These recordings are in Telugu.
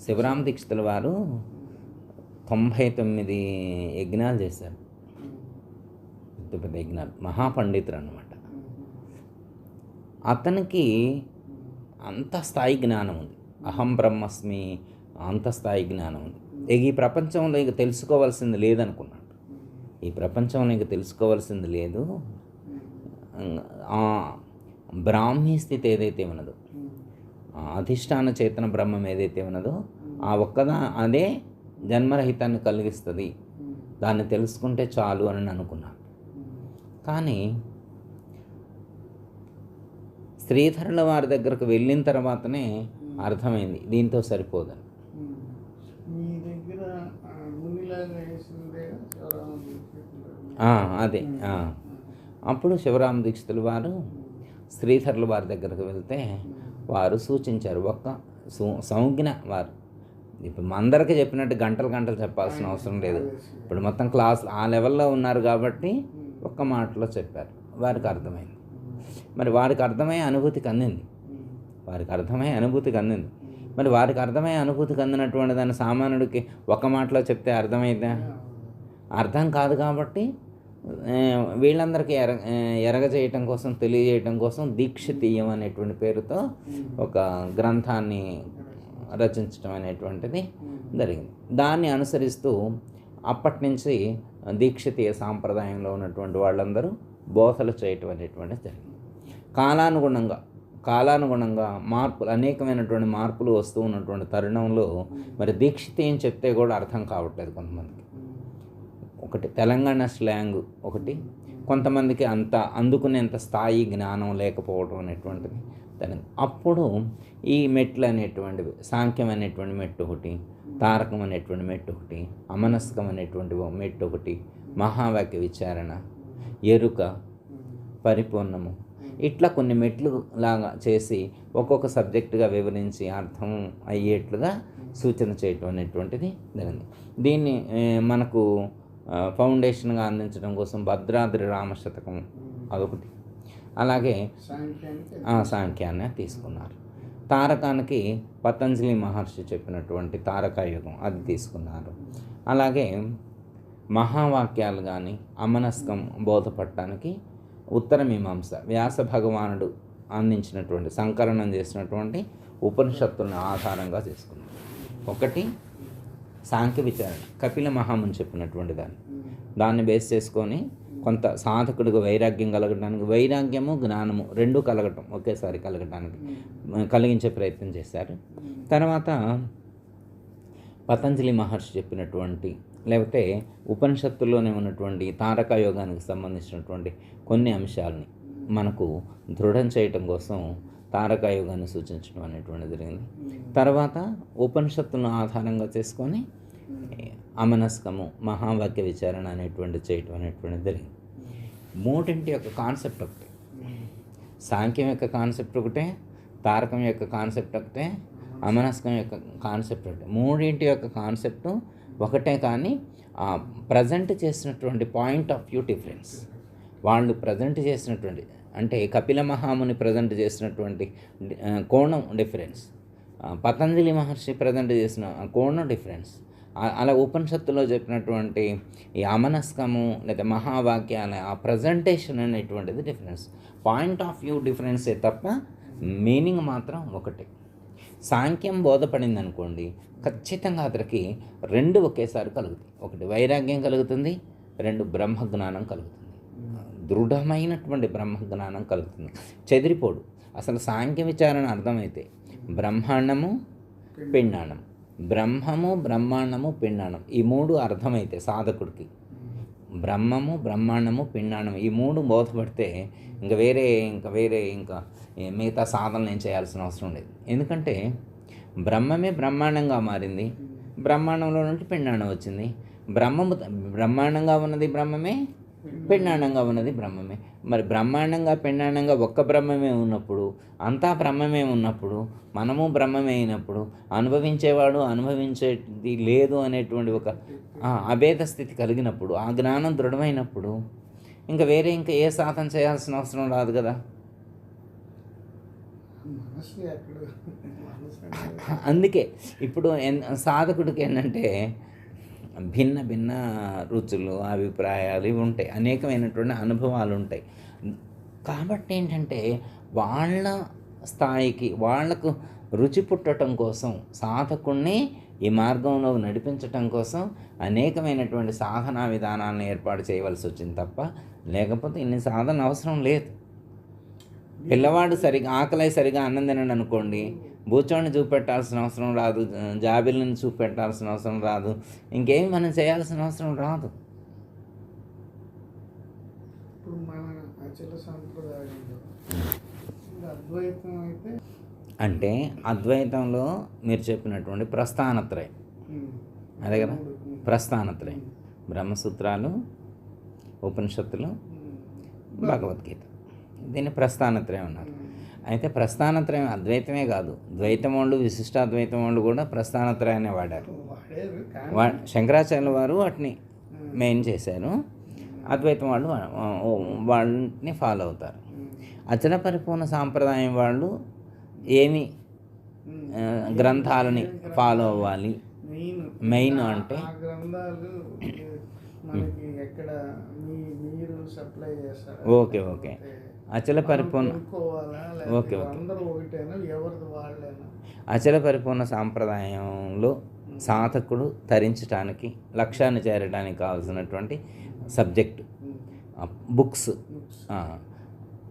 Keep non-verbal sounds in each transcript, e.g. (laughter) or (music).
శివరామ దీక్షితుల వారు తొంభై తొమ్మిది యజ్ఞాలు చేశారు. పెద్ద పెద్ద యజ్ఞాలు. మహాపండితులు అనమాట అతనికి అంత స్థాయి జ్ఞానం ఉంది. అహం బ్రహ్మస్మి అంత స్థాయి జ్ఞానం ఉంది. ఇక ఈ ప్రపంచంలో ఇక తెలుసుకోవాల్సింది లేదనుకున్నాడు. ఈ ప్రపంచంలో ఇక తెలుసుకోవాల్సింది లేదు. బ్రాహ్మీ స్థితి ఏదైతే ఉన్నదో అధిష్టాన చేతన బ్రహ్మం ఏదైతే ఉన్నదో ఆ ఒక్కదా అదే జన్మరహితాన్ని కలిగిస్తుంది. దాన్ని తెలుసుకుంటే చాలు అని నేను అనుకున్నాను కానీ శ్రీధరుల వారి దగ్గరకు వెళ్ళిన తర్వాతనే అర్థమైంది దీంతో సరిపోదని. అదే. అప్పుడు శివరామ దీక్షితుల వారు శ్రీధరుల వారి దగ్గరకు వెళ్తే వారు సూచించారు. ఒక్క సు సంజ్ఞ వారు. ఇప్పుడు అందరికీ చెప్పినట్టు గంటలు గంటలు చెప్పాల్సిన అవసరం లేదు. ఇప్పుడు మొత్తం క్లాస్ ఆ లెవెల్లో ఉన్నారు కాబట్టి ఒక్క మాటలో చెప్పారు. వారికి అర్థమైంది. మరి వారికి అర్థమయ్యే అనుభూతికి అందింది వారికి అర్థమయ్యే అనుభూతికి అందింది మరి వారికి అర్థమయ్యే అనుభూతికి అందినటువంటి దాన్ని సామాన్యుడికి ఒక మాటలో చెప్తే అర్థమైద్దా? అర్థం కాదు కాబట్టి వీళ్ళందరికీ ఎర ఆ, ఎరగ చేయటం కోసం తెలియజేయటం కోసం దీక్షితీయం అనేటువంటి పేరుతో ఒక గ్రంథాన్ని రచించడం అనేటువంటిది జరిగింది. దాన్ని అనుసరిస్తూ అప్పటి నుంచి దీక్షితీయ సాంప్రదాయంలో ఉన్నటువంటి వాళ్ళందరూ బోధలు చేయటం అనేటువంటిది జరిగింది. కాలానుగుణంగా కాలానుగుణంగా మార్పులు అనేకమైనటువంటి మార్పులు వస్తూ ఉన్నటువంటి తరుణంలో మరి దీక్షితీయం చెప్తే కూడా అర్థం కావట్లేదు కొంతమందికి. ఒకటి. తెలంగాణ స్లాంగ్ ఒకటి. కొంతమందికి అంత అందుకునేంత స్థాయి జ్ఞానం లేకపోవడం అనేటువంటిది. దాని అప్పుడు ఈ మెట్లు అనేటువంటివి సాంఖ్యం అనేటువంటి మెట్టు ఒకటి తారకం అనేటువంటి మెట్టు ఒకటి అమనస్కం అనేటువంటి మెట్టు ఒకటి మహావాక్య విచారణ ఎరుక పరిపూర్ణము. ఇట్లా కొన్ని మెట్లు లాగా చేసి ఒక్కొక్క సబ్జెక్టుగా వివరించి అర్థం అయ్యేట్లుగా సూచన చేయటం అనేటువంటిది జరిగింది. దీన్ని మనకు ఫౌండేషన్గా అందించడం కోసం భద్రాద్రి రామశతకం అదొకటి. అలాగే సాంఖ్యాన్ని తీసుకున్నారు. తారకానికి పతంజలి మహర్షి చెప్పినటువంటి తారకాయుగం అది తీసుకున్నారు. అలాగే మహావాక్యాలు కానీ అమనస్కం బోధపడటానికి ఉత్తర మీమాంస వ్యాస భగవానుడు అందించినటువంటి సంకలనం చేసినటువంటి ఉపనిషత్తులను ఆధారంగా చేసుకున్నారు. ఒకటి సాంఖ్య విచారణ. కపిల మహాముని చెప్పినటువంటి దాన్ని. దాన్ని బేస్ చేసుకొని కొంత సాధకుడిగా వైరాగ్యం కలగడానికి వైరాగ్యము జ్ఞానము రెండు కలగటం ఒకేసారి కలగటానికి కలిగించే ప్రయత్నం చేశారు. తర్వాత పతంజలి మహర్షి చెప్పినటువంటి లేకపోతే ఉపనిషత్తుల్లోనే ఉన్నటువంటి తారక యోగానికి సంబంధించినటువంటి కొన్ని అంశాలని మనకు దృఢం చేయటం కోసం తారక యోగాన్ని సూచించడం అనేటువంటిది జరిగింది. తర్వాత ఉపనిషత్తులను ఆధారంగా చేసుకొని అమనస్కము మహావాక్య విచారణ అనేటువంటి చేయటం అనేటువంటిది జరిగింది. మూడింటి యొక్క కాన్సెప్ట్ ఒకటే. సాంఖ్యం యొక్క కాన్సెప్ట్ ఒకటే తారకం యొక్క కాన్సెప్ట్ ఒకటే అమనస్కం యొక్క కాన్సెప్ట్ ఒకటే. మూడింటి యొక్క కాన్సెప్ట్ ఒకటే కానీ ప్రజెంట్ చేసినటువంటి పాయింట్ ఆఫ్ వ్యూ డిఫరెన్స్. వాళ్ళు ప్రజెంట్ చేసినటువంటి అంటే కపిల మహాముని ప్రజెంట్ చేసినటువంటి కోణం డిఫరెన్స్. పతంజలి మహర్షి ప్రజెంట్ చేసిన కోణం డిఫరెన్స్. అలా ఉపనిషత్తులో చెప్పినటువంటి ఈ అమనస్కము లేదా మహావాక్యాల ఆ ప్రజెంటేషన్ అనేటువంటిది డిఫరెన్స్. పాయింట్ ఆఫ్ వ్యూ డిఫరెన్సే తప్ప మీనింగ్ మాత్రం ఒకటే. సాంఖ్యం బోధపడింది అనుకోండి ఖచ్చితంగా అతనికి రెండు ఒకేసారి కలుగుతాయి. ఒకటి వైరాగ్యం కలుగుతుంది రెండు బ్రహ్మజ్ఞానం కలుగుతుంది. దృఢమైనటువంటి బ్రహ్మజ్ఞానం కలుగుతుంది. చెదిరిపోడు. అసలు సాంఖ్య విచారణ అర్థమైతే బ్రహ్మాండము పిండాండం బ్రహ్మము బ్రహ్మాండము పిండాండం ఈ మూడు అర్థమైతే సాధకుడికి. బ్రహ్మము బ్రహ్మాండము పిండాండం ఈ మూడు బోధపడితే ఇంకా వేరే ఇంకా వేరే ఇంకా మిగతా సాధనలు ఏం చేయాల్సిన అవసరం లేదు. ఎందుకంటే బ్రహ్మమే బ్రహ్మాండంగా మారింది. బ్రహ్మాండంలో నుండి పిండాండం వచ్చింది. బ్రహ్మము బ్రహ్మాండంగా ఉన్నది బ్రహ్మమే పిండాండంగా ఉన్నది బ్రహ్మమే. మరి బ్రహ్మాండంగా పిండాండంగా ఒక్క బ్రహ్మమే ఉన్నప్పుడు అంతా బ్రహ్మమే ఉన్నప్పుడు మనము బ్రహ్మమే అయినప్పుడు అనుభవించేవాడు అనుభవించేది లేదు అనేటువంటి ఒక అభేద స్థితి కలిగినప్పుడు ఆ జ్ఞానం దృఢమైనప్పుడు ఇంకా వేరే ఇంకా ఏ సాధన చేయాల్సిన అవసరం రాదు కదా. అందుకే ఇప్పుడు సాధకుడికి ఏంటంటే భిన్న భిన్న రుచులు అభిప్రాయాలు ఇవి ఉంటాయి. అనేకమైనటువంటి అనుభవాలు ఉంటాయి కాబట్టి ఏంటంటే వాళ్ళ స్థాయికి వాళ్ళకు రుచి పుట్టడం కోసం సాధకుణ్ణి ఈ మార్గంలో నడిపించటం కోసం అనేకమైనటువంటి సాధనా విధానాలను ఏర్పాటు చేయవలసి వచ్చింది తప్ప లేకపోతే ఇన్ని సాధన అవసరం లేదు. పిల్లవాడు సరిగా ఆకలి సరిగా అన్నం తినడు అనుకోండి బూచోడిని చూపెట్టాల్సిన అవసరం రాదు జాబిల్ని చూపెట్టాల్సిన అవసరం రాదు. ఇంకేం మనం చేయాల్సిన అవసరం రాదు. అంటే అద్వైతంలో మీరు చెప్పినటువంటి ప్రస్థానత్రయం. అదే కదా? ప్రస్థానత్రయం. బ్రహ్మసూత్రాలు ఉపనిషత్తులు భగవద్గీత. దీన్ని ప్రస్థానత్రయం అన్నారు. అయితే ప్రస్థానత్రయం అద్వైతమే కాదు. ద్వైతం వాళ్ళు విశిష్టాద్వైతం వాళ్ళు కూడా ప్రస్థానత్రయాన్ని వాడారు. వా శంకరాచార్యుల వారు వాటిని మెయిన్ చేశారు. అద్వైతం వాళ్ళు వాళ్ళని ఫాలో అవుతారు. అచల పరిపూర్ణ సాంప్రదాయం వాళ్ళు ఏమి గ్రంథాలని ఫాలో అవ్వాలి? మెయిన్ అంటే? (clears throat) Okay, okay. Achala Paripurna. Okay, okay. Achala Paripurna సాంప్రదాయంలో సాధకుడు ధరించడానికి లక్ష్యాన్ని చేరడానికి కావాల్సినటువంటి సబ్జెక్ట్. బుక్స్.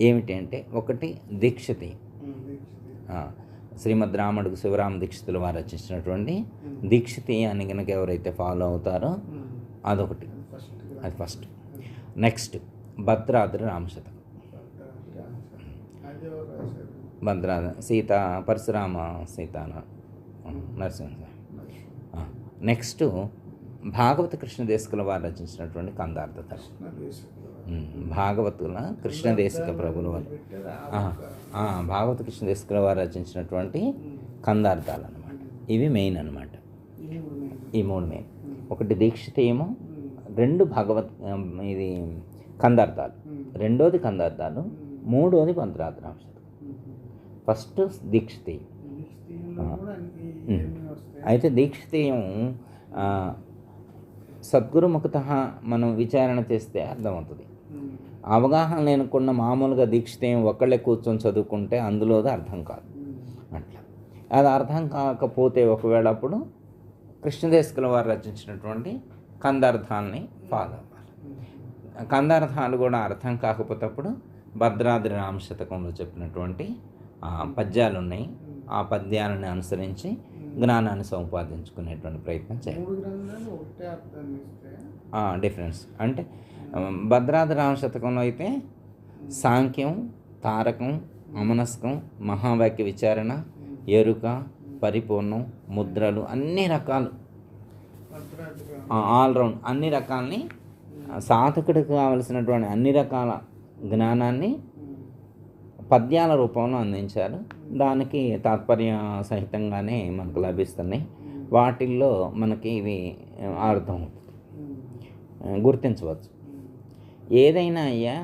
ఏమిటి అంటే ఒకటి దీక్షతి. శ్రీమద్ రాముడికి శివరామ దీక్షితుల వారు రచించినటువంటి దీక్షితి అని కనుక ఎవరైతే ఫాలో అవుతారో అదొకటి. అది first next Bhadradri Ramasatakam. Bhadradri Sita Parashurama Sita Narasimha next Bhagavata కృష్ణదేశకుల వారు రచించినటువంటి కృష్ణ ఉమ్, భాగవతుల కృష్ణదేశిక ప్రభుల వారు. భాగవత కృష్ణదేశకుల వారు రచించినటువంటి కందార్థాలు అనమాట ఇవి మెయిన్ అనమాట. ఈ మూడు మెయిన్ ఒకటి దీక్షితేమో రెండు భగవత్ ఇది కందార్థాలు. రెండోది కందార్థాలు. మూడోది ఉమ్. ఫస్ట్ దీక్షితీయం. అయితే దీక్షితీయం సద్గురుముఖత మనం విచారణ చేస్తే అర్థమవుతుంది. అవగాహన లేనకుండా మామూలుగా దీక్షితేయం ఒక్కళ్ళే కూర్చొని చదువుకుంటే అందులోది అర్థం కాదు. అట్లా. అది అర్థం కాకపోతే ఒకవేళ అప్పుడు కృష్ణదేశకుల వారు రచించినటువంటి కందార్థాలని ఫాలో అవ్వాలి. కందార్థాలు కూడా అర్థం కాకపోతే అప్పుడు భద్రాద్రి రామశతకంలో చెప్పినటువంటి పద్యాలు ఉన్నాయి. ఆ పద్యాలను అనుసరించి జ్ఞానాన్ని సంపాదించుకునేటువంటి ప్రయత్నం చేయాలి. డిఫరెన్స్ అంటే భద్రాద్రి రామశతకంలో అయితే సాంఖ్యం తారకం అమనస్కం మహావాక్య విచారణ ఎరుక పరిపూర్ణం ముద్రలు అన్ని రకాలు. ఆల్రౌండ్ అన్ని రకాలని సాధకుడికి కావలసినటువంటి అన్ని రకాల జ్ఞానాన్ని పద్యాల రూపంలో అందించారు. దానికి తాత్పర్య సహితంగానే మనకు లభిస్తున్నాయి. వాటిల్లో మనకి ఇవి అర్థం గుర్తించవచ్చు. ఏదైనా అయ్యా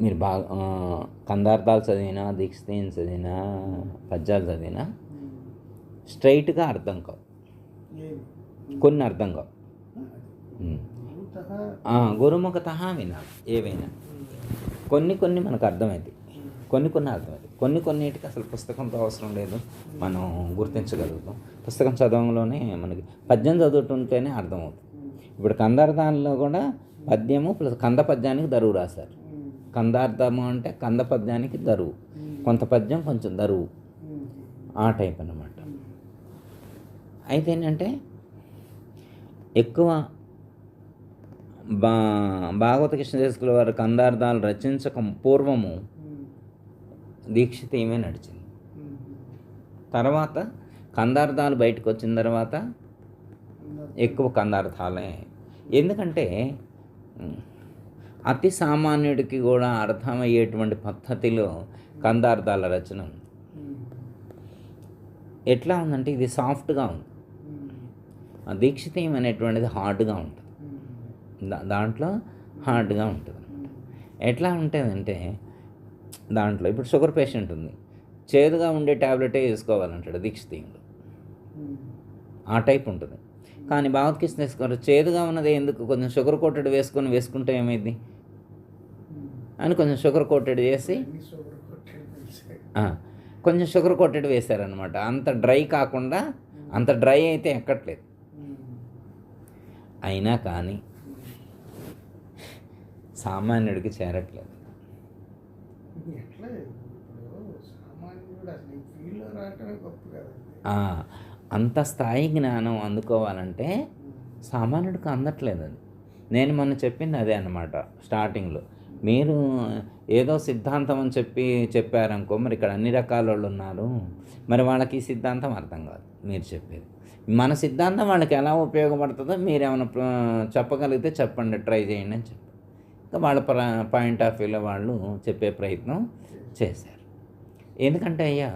మీరు బాగా కందార్థాలు చదివినా దీక్షితేయం చదివినా పద్యాలు చదివినా. స్ట్రైట్గా అర్థం కావు. కొన్ని అర్థం కావు. గురుముఖత వినాలి ఏవైనా. కొన్ని కొన్ని మనకు అర్థమవుతాయి కొన్ని కొన్ని అర్థమైంది కొన్ని కొన్నిటికి అసలు పుస్తకంతో అవసరం లేదు. మనం గుర్తించగలుగుతాం. పుస్తకం చదవంలోనే మనకి పద్యం చదువుతుంటేనే అర్థమవుతుంది ఇప్పుడు కందార్థాల్లో కూడా పద్యము ప్లస్ కంద పద్యానికి దరువు రాశారు. కందార్థము అంటే కంద పద్యానికి దరువు. కొంత పద్యం కొంచెం దరువు. ఆ టైప్ అన్నమాట. అయితే ఏంటంటే ఎక్కువ బా భాగవత కృష్ణదేశకుల వారు కందార్థాలు రచించక పూర్వము దీక్షిత దీక్షితీయమే నడిచింది. తర్వాత కందార్థాలు బయటకు వచ్చిన తర్వాత ఎక్కువ కందార్థాలే. ఎందుకంటే అతి సామాన్యుడికి కూడా అర్థమయ్యేటువంటి పద్ధతిలో కందార్థాల రచన ఉంది. ఎట్లా ఉందంటే ఇది సాఫ్ట్గా ఉంది. దీక్షితీయం అనేటువంటిది హార్డ్గా ఉంటుంది. దాంట్లో హార్డ్గా ఉంటుంది ఉమ్, ఎట్లా ఉంటుందంటే దాంట్లో ఇప్పుడు షుగర్ పేషెంట్ ఉంది. చేదుగా ఉండే ట్యాబ్లెటే వేసుకోవాలంటాడు దీక్షితీయుడు. ఆ టైప్ ఉంటుంది. కానీ భావత్కృష్ణ వేసుకోరు చేదుగా ఉన్నది ఎందుకు? కొంచెం షుగర్ కోటెడ్ వేసుకొని వేసుకుంటే ఏమైంది. అని కొంచెం షుగర్ కోటెడ్ చేసి కొంచెం షుగర్ కోటెడ్ వేశారనమాట అంత డ్రై కాకుండా అంత డ్రై అయితే ఎక్కట్లేదు. అయినా కానీ సామాన్యుడికి చేరట్లేదు ఎట్లా ఇప్పుడు సామాన్యుడు అసలు ఈ ఫీల్డ్లో రావటమే గొప్ప కదండి. ఆ, అంత స్థాయి జ్ఞానం అందుకోవాలంటే సామాన్యుడికి అందట్లేదు అది నేను మొన్న చెప్పింది అదే అన్నమాట స్టార్టింగ్లో. మీరు ఏదో సిద్ధాంతం అని చెప్పి చెప్పారనుకో మరి ఇక్కడ అన్ని రకాల వాళ్ళు ఉన్నారు. మరి వాళ్ళకి ఈ సిద్ధాంతం అర్థం కాదు మీరు చెప్పేది. మన సిద్ధాంతం వాళ్ళకి ఎలా ఉపయోగపడుతుందో మీరు ఏమైనా చెప్పగలిగితే చెప్పండి ట్రై చేయండి అని చెప్పి వాళ్ళ పాయింట్ ఆఫ్ వ్యూలో వాళ్ళు చెప్పే ప్రయత్నం చేశారు. ఎందుకంటే అయ్యా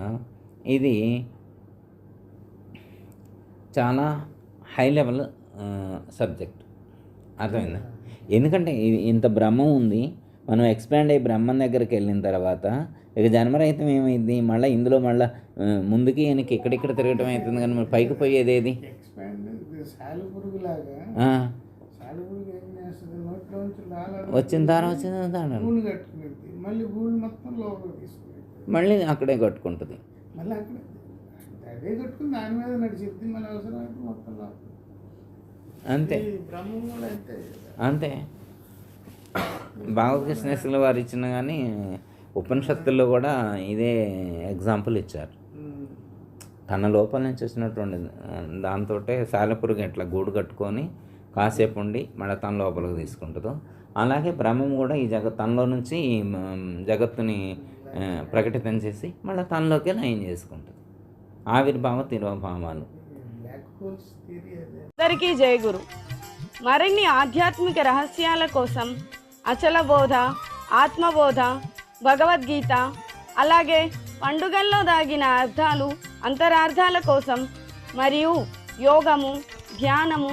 ఇది చాలా హై లెవెల్ సబ్జెక్ట్. అర్థమైందా? ఎందుకంటే ఇంత బ్రహ్మం ఉంది మనం ఎక్స్పాండ్ అయ్యి బ్రహ్మం దగ్గరికి వెళ్ళిన తర్వాత ఇక జన్మరహితం ఏమైంది? మళ్ళీ ఇందులో మళ్ళీ ముందుకి వెనక్కి ఇక్కడిక్కడ తిరగటం అవుతుంది కానీ మరి పైకి పోయేది ఏది? వచ్చిన దారం వచ్చిన దారం మళ్ళీ గూళ్ళు మొత్తం లోపలికి తీసుకునేది. మళ్ళీ అక్కడే కట్టుకుంటుంది. మళ్ళీ అక్కడ. అదే కట్టుకుని దాని మీద నడిచిద్ది మళ్ళీ అవసరమైతే మొత్తం. అంతే. ఈ బ్రహ్మం కూడా అంతే. అంతే. వారు ఇచ్చిన కానీ ఉపనిషత్తుల్లో కూడా ఇదే ఎగ్జాంపుల్ ఇచ్చారు. తన లోపల నుంచి వచ్చినటువంటి దాంతో సాలెపురుగు ఎట్లా గూడు కట్టుకొని కాసేపు ఉండి మళ్ళీ తన లోపలికి తీసుకుంటుందో. అలాగే బ్రహ్మం కూడా ఈ జగత్ తనలో నుంచి ఈ జగత్తుని ప్రకటితం చేసి మళ్ళీ తనలోకి లయం చేసుకుంటుంది. ఆవిర్భావ తిరోభావాలు. అందరికీ జయ గురు. మరిన్ని ఆధ్యాత్మిక రహస్యాల కోసం అచల బోధ ఆత్మబోధ భగవద్గీత అలాగే పండుగల్లో దాగిన అర్థాలు అంతరార్థాల కోసం మరియు యోగము ధ్యానము